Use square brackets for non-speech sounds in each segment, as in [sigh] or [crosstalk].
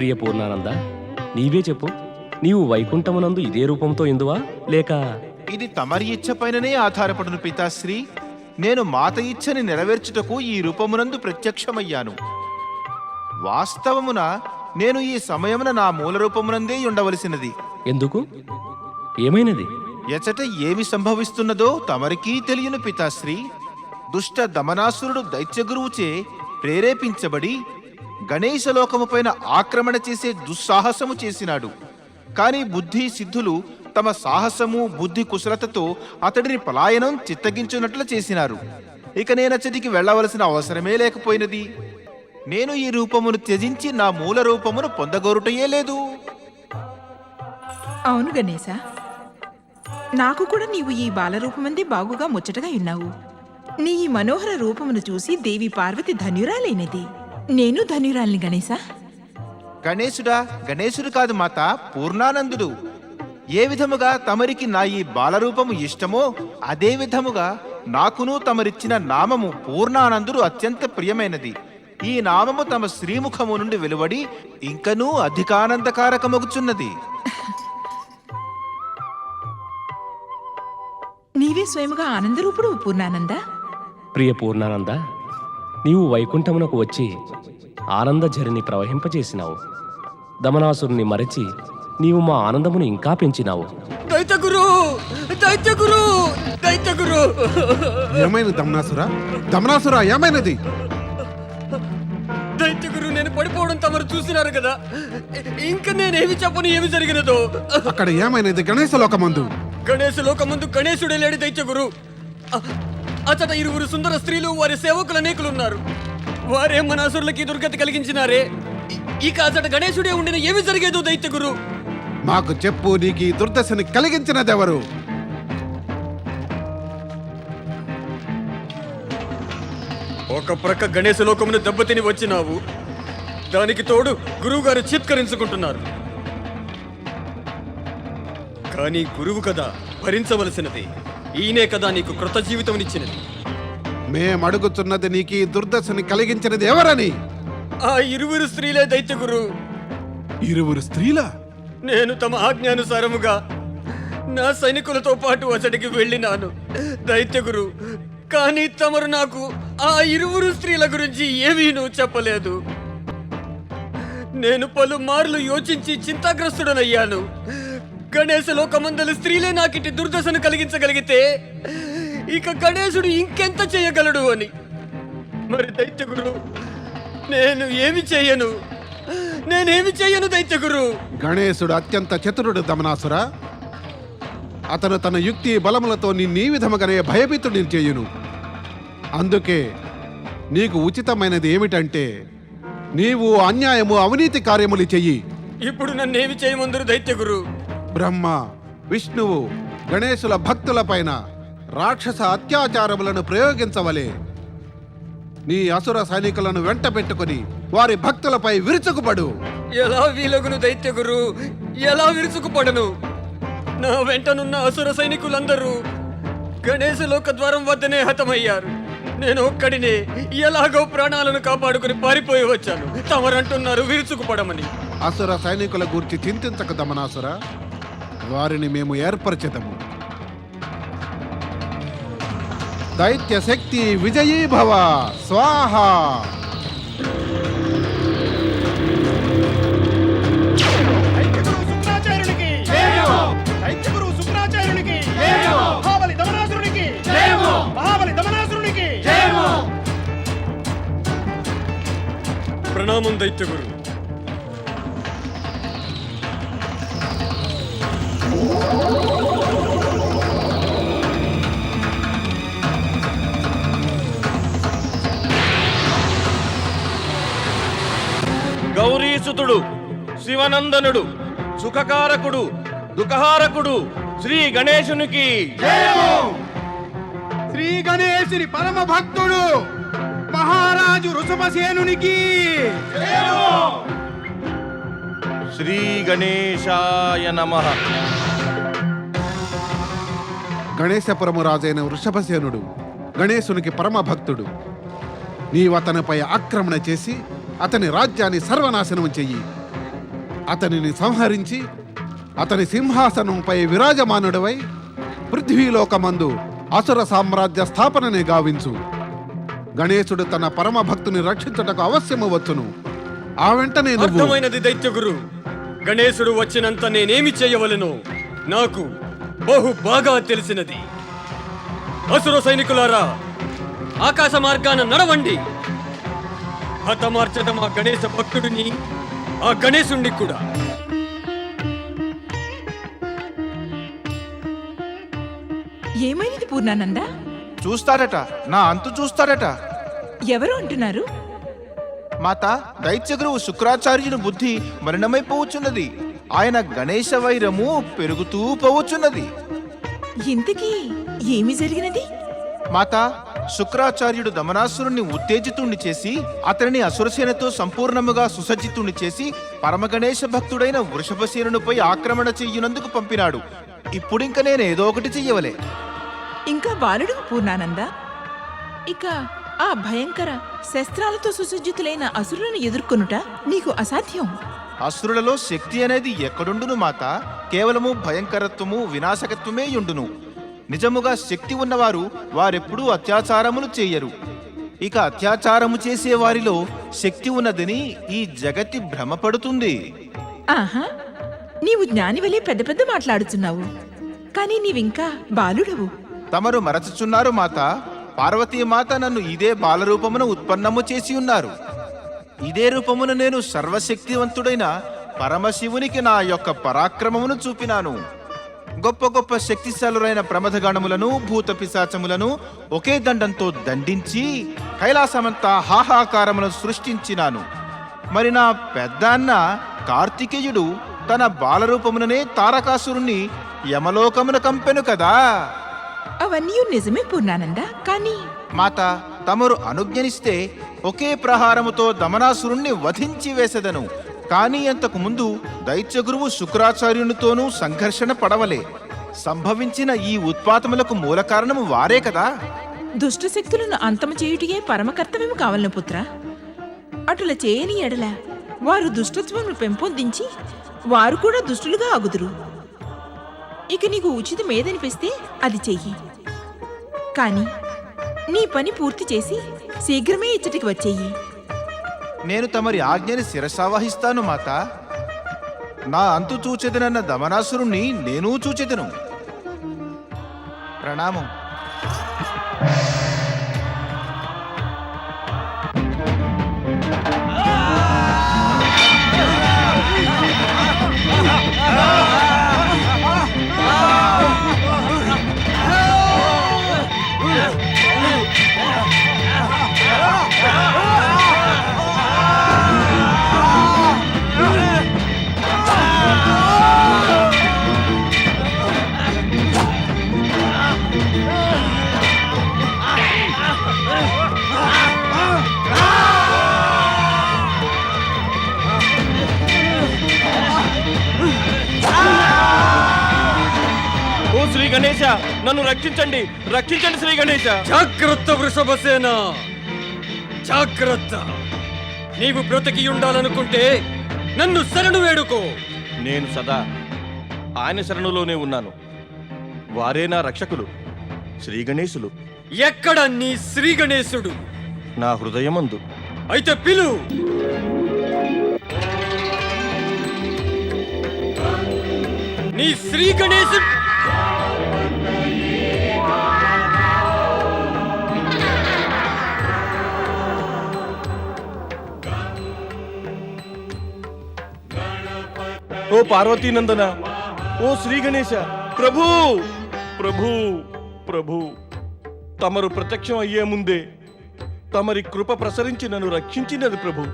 ప్రియ పూర్ణానంద నీవే చెప్పు నీవు వైకుంఠమునందు ఇదే రూపంతో ఇందువా లేక ఇది తమరి ఇచ్చపైననే ఆధారపడును పితాశ్రీ. నేను మాత ఇచ్చని నెరవేర్చుటకు ఈ రూపమునందు ప్రత్యక్షమయ్యాను. వాస్తవమున నేను ఈ సమయమున నా మూల రూపమునందే ఉండవలసినది. ఎందుకు? ఏమైనది? ఎచట ఏమి సంభవిస్తున్నదో తమరికీ తెలియను పితాశ్రీ. దుష్ట దమనాసురుడు దైత్యగురువుచే ప్రేరేపించబడి గణేశలోకముపైన ఆక్రమణ చేసే దుస్సాహసము చేసినాడు. కానీ బుద్ధి సిద్ధులు తమ సాహసము బుద్ధి కుశలతతో అతడిని పలాయనం చిత్తగించున్నట్లు చేసినారు. ఇక నేనచ్చటికి వెళ్ళవలసిన అవసరమే లేకపోయినది. నేను ఈ రూపమును త్యజించి నా మూల రూపమును పొందగోరుటయే లేదు. అవును గణేశ. నాకు కూడా నీవు ఈ బాలరూపమందే బాగుగా ముచ్చటగా ఉన్నావు. నీ ఈ మనోహర రూపమును చూసి దేవి పార్వతి ధన్యురాలైనది. నేను ధన్యురాలిని గణేశ? గణేశుడా గణేశుడు కాదు మాత పూర్ణానందుడు. ఏ విధముగా తమరికి నా ఈ బాలరూపము ఇష్టమో అదే విధముగా నాకును తమరిచ్చిన నామము పూర్ణానందుడు అత్యంత ప్రియమైనది. ఈ నామము తమ శ్రీముఖము నుండి వెలువడి ఇంకనూ అధికానందకారకమగుచున్నది. నీవే స్వయముగా ఆనందరూపుడు పూర్ణానంద? ప్రియ పూర్ణానంద నీవు వైకుంఠమునకు వచ్చి ఆనంద జరిని ప్రవహింపజేసినావు. దమనాసురుని మరచి నీవు మా ఆనందమును ఇంకా పెంచినావు. దైత్యగురు! దైత్యగురు! దైత్యగురు! ఏమైనది దమనాసురా? దమనాసురా ఏమైనది? దైత్యగురు నేను పడిపోవడం తమరు చూసినారు కదా. ఇంకా నేనేమి చెప్పను ఏమి జరిగినదో? అక్కడ ఏమైనది? గణేశ లోకమందు. గణేశ లోకముందు గణేశుడే లేడి దైత్యగురు. అ- అచట ఇరువురు సుందర స్త్రీలు వారి సేవకులు అనేకులు ఉన్నారు వారే మన అసురులకి దుర్గతి కలిగించినారే. ఇక అచట గణేశుడే ఉండిన ఏమి జరిగేదో దైత్యగురు? మాకు చెప్పు నీకు ఈ దుర్దశని కలిగించినదెవరు? ఒక ప్రక్క గణేశ లోకమును దెబ్బతిని వచ్చినావు. దానికి తోడు గురువుగారు చిత్కరించుకుంటున్నారు. కానీ గురువు కదా భరించవలసినది. ఈయనే కదా నీకు కృత జీవితమునిచ్చినది మేం అడుగుతున్నది నీకు ఈ దుర్దశని కలిగించినది ఎవరని? ఆ ఇరువురు స్త్రీలే దైత్య గురు ఇరువురు స్త్రీల? నేను తమ ఆజ్ఞానుసారముగా నా సైనికులతో పాటు అతడికి వెళ్ళినాను దైత్యగురు. కానీ తమరు నాకు ఆ ఇరువురు స్త్రీల గురించి ఏమీనూ చెప్పలేదు. నేను పలుమార్లు యోచించి చింతాగ్రస్తుడనయ్యాను. గణేశ లోకమందలి స్త్రీలే నాకిటి దుర్దశను కలిగించగలిగితే ఇక గణేశుడు ఇంకెంత చేయగలడు అని. మరి దైత్యగురు నేను ఏమి చేయను? నేనేమి చేయను దైత్యగురు? గణేశుడు అత్యంత చతురుడు దమనాసురా. అతను తన యుక్తి బలములతో నిన్నీ విధముగానే భయభీతుడిని చేయును. అందుకే నీకు ఉచితమైనది ఏమిటంటే నీవు అన్యాయము అవినీతి కార్యములు చెయ్యి. ఇప్పుడు నన్నేమి చేయమందరు దైత్యగురు? బ్రహ్మ విష్ణువు గణేశుల భక్తులపైన రాక్షస అత్యాచారములను ప్రయోగించవలే. నీ అసుర సైనికులను వెంట పెట్టుకుని వారి భక్తులపై విరుచుకుపడు. ఎలా వీలగును దైత్యగురు? ఎలా విరుచుకుపడను? నా వెంటనున్న అసుర సైనికులందరూ గణేశ లోక ద్వారం వద్దనే హతమయ్యారు. నేను ఒక్కడినే ఎలాగో ప్రాణాలను కాపాడుకుని పారిపోయి వచ్చాను. తమరంటున్నారు విరుచుకుపడమని. అసుర సైనికుల గూర్చి చింతించక దమనాసుర. వారిని మేము ఏర్పరచెదము. దైత్య శక్తి విజయీ భవ స్వాహ. శుక్రాచార్యునికి. దైత్యగురు శుక్రాచార్యునికి. గౌరీసుతుడు శివనందనుడు సుఖకారకుడు దుఃఖహారకుడు శ్రీ గణేశునికి. శ్రీ గణేశుని పరమ భక్తుడు మహారాజు ఋషభసేనునికి. శ్రీ గణేశాయ నమః. గణేశపురము రాజైన వృషభసేనుడు గణేశునికి పరమ భక్తుడు నీవు అతనిపై ఆక్రమణ చేసి అతని రాజ్యాన్ని సర్వనాశనం చెయ్యి. అతనిని సంహరించి అతని సింహాసనంపై విరాజమానుడవై పృథ్వీలోకమందు అసుర సామ్రాజ్య స్థాపనని గావించు. గణేశుడు తన పరమ భక్తుని రక్షించుటకు అవశ్యము వచ్చును. ఆ వెంటనే అర్థమైనది దైత్యగురు. గణేశుడు వచ్చినంత నేనేమి చేయవలెనో? నాకు బహు బాగా తెలిసినది. అసుర సైనికులారా ఆకాశ మార్గాన నడవండి. హతమార్చటం ఆ గణేశ భక్తుడిని ఆ గణేశుణ్ణి కూడా. ఏమైనది పూర్ణానంద? చూస్తాడట నా అంతు చూస్తాడట ఎవరు అంటున్నారు? మాత దైత్యగురువు శుక్రాచార్యుని బుద్ధి మలినమైపోవచ్చున్నది. ఆయన గణేశ వైరము పెరుగుతూ పోవచ్చున్నది. ఇంతకీ ఏమి జరిగినది? మాత శుక్రాచార్యుడు దమనాసురుణ్ణి ఉత్తేజితుణ్ణి చేసి అతనిని అసురసేనతో సంపూర్ణముగా సుసజ్జితుణ్ణి చేసి పరమగణేశ భక్తుడైన వృషభసేనునిపై ఆక్రమణ చెయ్యునందుకు పంపినాడు. ఇప్పుడింక నేను ఏదో ఒకటి చెయ్యవలే. ఇంకా బాలుడు పూర్ణానంద? ఇక ఆ భయంకర శస్త్రాలతో సుసజ్జితులైన అసురులను ఎదుర్కొనుట నీకు అసాధ్యం. అసురులలో శక్తి అనేది ఎక్కడుండును మాత? కేవలము భయంకరత్వము వినాశకత్వమే యుండును. నిజముగా శక్తి ఉన్నవారు వారెప్పుడూ అత్యాచారములు చేయరు. ఇక అత్యాచారము చేసే వారిలో శక్తి ఉన్నదని ఈ జగతి భ్రమపడుతుంది. ఆహా! నీవు జ్ఞానివలే పెద్ద పెద్ద మాట్లాడుచున్నావు. కానీ నీవింకా బాలుడవు. తమరు మరచుచున్నారు మాత. పార్వతీ మాత నన్ను ఇదే బాలరూపమున ఉత్పన్నము చేసి ఉన్నారు. ఇదే రూపమున నేను సర్వశక్తివంతుడైన పరమశివునికి నా యొక్క పరాక్రమమును చూపినాను. గొప్ప గొప్ప శక్తిశాలురైన ప్రమథగణములను భూత పిశాచములను ఒకే దండంతో దండించి కైలాసమంతా హాహాకారమును సృష్టించినాను. మరి నా పెద్ద అన్న కార్తికేయుడు తన బాలరూపముననే తారకాసురుణ్ణి యమలోకమున కంపెను కదా. అవన్నీ నిజమే పూర్ణానంద కానీ మాత తమరు అనుజ్ఞనిస్తే ఒకే ప్రహారముతో దమనాసురుణ్ణి వధించి వేసెదను. కానీ అంతకు ముందు దైత్యగురువు శుక్రాచార్యునితోనూ సంఘర్షణ పడవలే. సంభవించిన ఈ ఉత్పాతములకు మూల కారణము వారే కదా? దుష్ట శక్తులను అంతము చేయుటియే పరమకర్తవ్యము కావలను పుత్ర. అటుల చేయని ఎడల వారు దుష్టత్వమును పెంపొందించి వారు కూడా దుష్టులుగా అగుదురు ఇక నీకు ఉచితం ఏదనిపిస్తే అది చెయ్యి. కానీ నీ పని పూర్తి చేసి శీఘ్రమే ఇచ్చటికి వచ్చేయి. నేను తమరి ఆజ్ఞని శిరసావహిస్తాను మాత. నా అంతు చూచెదనన్న దమనాసురుణ్ణి నేనూ చూచెదను. ప్రణామం. ఓ నన్ను రక్షించండి. రక్షించండి శ్రీ గణేశ జాగ్రత్త వృషభసేన. జాగ్రత్త. నీవు బ్రతికి ఉండాలనుకుంటే నన్ను శరణు వేడుకో. నేను సదా ఆయన శరణులోనే ఉన్నాను. వారే నా రక్షకులు శ్రీ గణేశులు. ఎక్కడ నీ శ్రీ గణేశుడు? నా హృదయమందు. అయితే పిలు. నీ శ్రీ గణేశుడు పార్వతీనందన. ఓ శ్రీ గణేశ ప్రభు! ప్రభు ప్రభు! తమరు ప్రత్యక్షం అయ్యే ముందే తమరి కృప ప్రసరించి నన్ను రక్షించినది ప్రభు.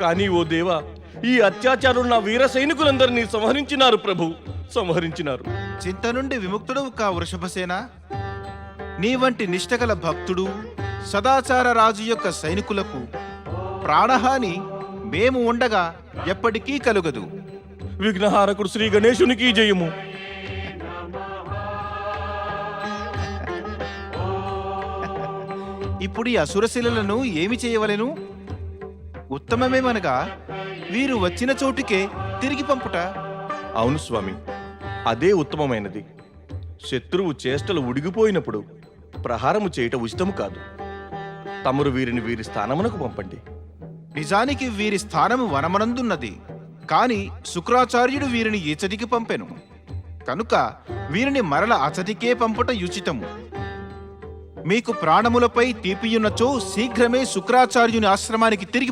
కానీ ఓ దేవా ఈ అత్యాచారులు నా వీర సైనికులందరినీ సంహరించినారు ప్రభు. సంహరించినారు. చింత నుండి విముక్తుడవు కా వృషభసేన? నీ వంటి నిష్టగల భక్తుడు సదాచార రాజు యొక్క సైనికులకు ప్రాణహాని మేము ఉండగా ఎప్పటికీ కలుగదు. విఘ్నహారకుడు శ్రీ గణేశునికి జయము. ఇప్పుడు ఈ అసురశిలలను ఏమి చేయవలెను? ఉత్తమమేమనగా వీరు వచ్చిన చోటుకే తిరిగి పంపుట. అవును స్వామి అదే ఉత్తమమైనది. శత్రువు చేష్టలు ఉడిగిపోయినప్పుడు ప్రహారము చేయుట ఉచితము కాదు. తమరు వీరిని వీరి స్థానమునకు పంపండి. నిజానికి వీరి స్థానము వనమనందున్నది. కాని శుక్రాచార్యుడు వీరిని ఇచటికి పంపెను. కనుక వీరిని మరల అచటికే పంపుట యుచితము మీకు ప్రాణములపై తీపియున్నచో శీఘ్రమే శుక్రాచార్యుని ఆశ్రమానికి తిరిగి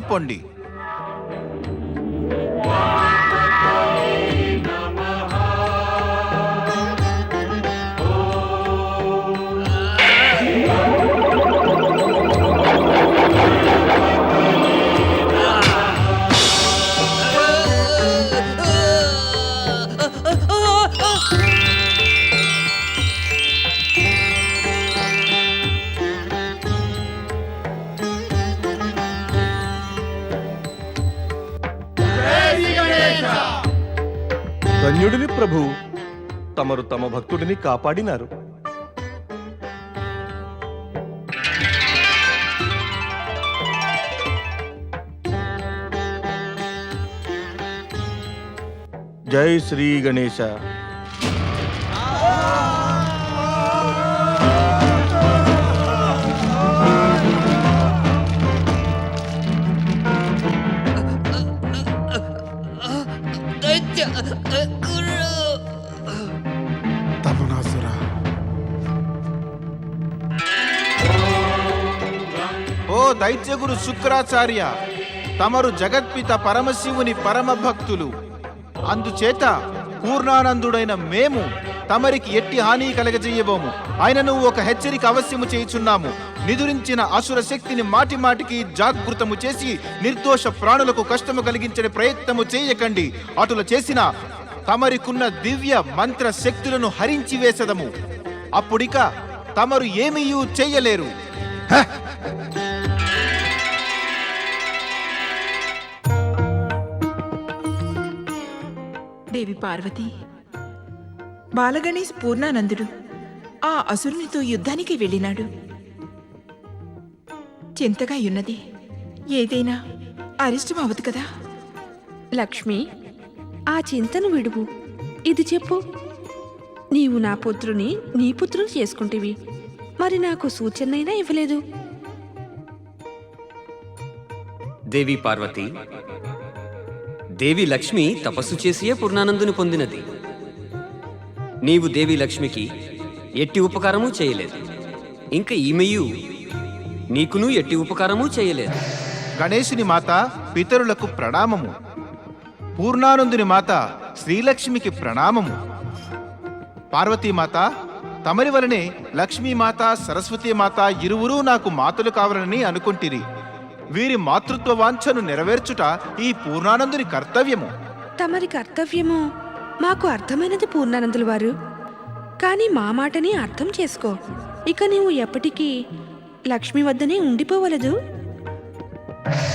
వారు తమ భక్తుడిని కాపాడినారు. జై శ్రీ గణేశ. దైత్యగురు శుక్రాచార్య తమరు జగత్పిత పరమశివుని పరమ భక్తులు. అందుచేత పూర్ణానందుడైన మేము తమరికి ఎట్టి హాని కలగజేయబోము. ఆయనను ఒక హెచ్చరిక అవశ్యము చేయుచున్నాము. నిదురించిన అసుర శక్తిని మాటి మాటికి జాగృతము చేసి నిర్దోష ప్రాణులకు కష్టము కలిగించే ప్రయత్నము చేయకండి. అటుల చేసిన తమరికున్న దివ్య మంత్ర శక్తులను హరించి వేసదము. అప్పుడిక తమరు ఏమీయూ చేయలేరు. దేవి పార్వతి. బాలగణేష్ పూర్ణానందుడు ఆ అసురునితో యుద్ధానికి వెళ్ళినాడు. చింతగా ఉన్నది ఏదైనా అరిష్టం అవదు కదా? లక్ష్మి ఆ చింతను విడువు. ఇది చెప్పు. నీవు నా పుత్రుని నీ పుత్రుని చేసుకుంటివి. మరి నాకు సూచనైనా ఇవ్వలేదు. దేవి పార్వతి దేవి లక్ష్మి తపస్సు చేసియే పూర్ణానందుని పొందినది. నీవు దేవి లక్ష్మికి ఎట్టి ఉపకారము చేయలేదు. ఇంకా ఈమెయు నీకును ఎట్టి ఉపకారము చేయలేదు. గణేశుని మాత పితరులకు ప్రణామము. పూర్ణానందుని మాత శ్రీలక్ష్మికి ప్రణామము. పార్వతీమాత తమరి వలనే లక్ష్మీమాత సరస్వతీమాత ఇరువురూ నాకు మాతలు కావాలని అనుకుంటిరి. వీరి మాతృత్వ వాంఛను నెరవేర్చుట ఈ పూర్ణానందుని కర్తవ్యము. తమరి కర్తవ్యము మాకు అర్థమైనది పూర్ణానందుల వారు. కానీ మా మాటని అర్థం చేసుకో. ఇక నీవు ఎప్పటికీ లక్ష్మి వద్దనే ఉండిపోవలదు.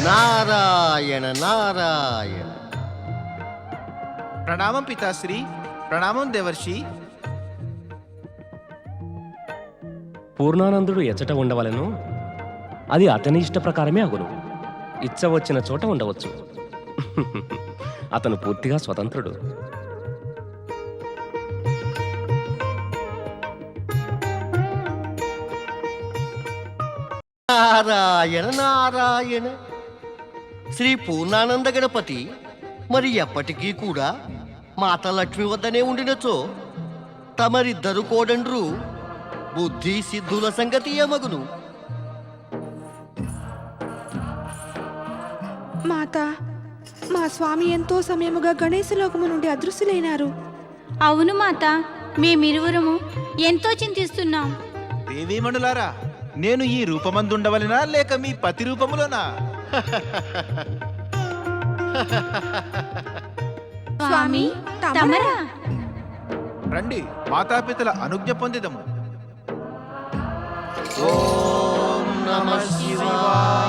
నారాయణ నారాయణ. ప్రణామం పితాశ్రీ ప్రణామం దేవర్షి. పూర్ణానందుడు ఎచ్చట ఉండవలెను. అది అతని ఇష్ట ప్రకారమే అగును. ఇచ్చ వచ్చిన చోట ఉండవచ్చు. [laughs] అతను పూర్తిగా స్వతంత్రుడు. నారాయణ నారాయణ. శ్రీ పూర్ణానంద గణపతి మరి ఎప్పటికీ కూడా మాత లక్ష్మి వద్దనే ఉండినచో తమరిద్దరు కోడండ్రు బుద్ధి సిద్ధుల సంగతి ఏమగును? మాత మా స్వామి ఎంతో సమయముగా గణేశలోకము నుండి అదృశ్యులైనారు. అవును మాత మేమిరువురము ఎంతో చింతిస్తున్నాం. దేవీమణులారా నేను ఈ రూపమందుండవలెనా లేక మీ పతి రూపములోనా? స్వామి తమరా? రండి మాతాపితల అనుజ్ఞ పొందిదము. ఓం నమ శివాయ.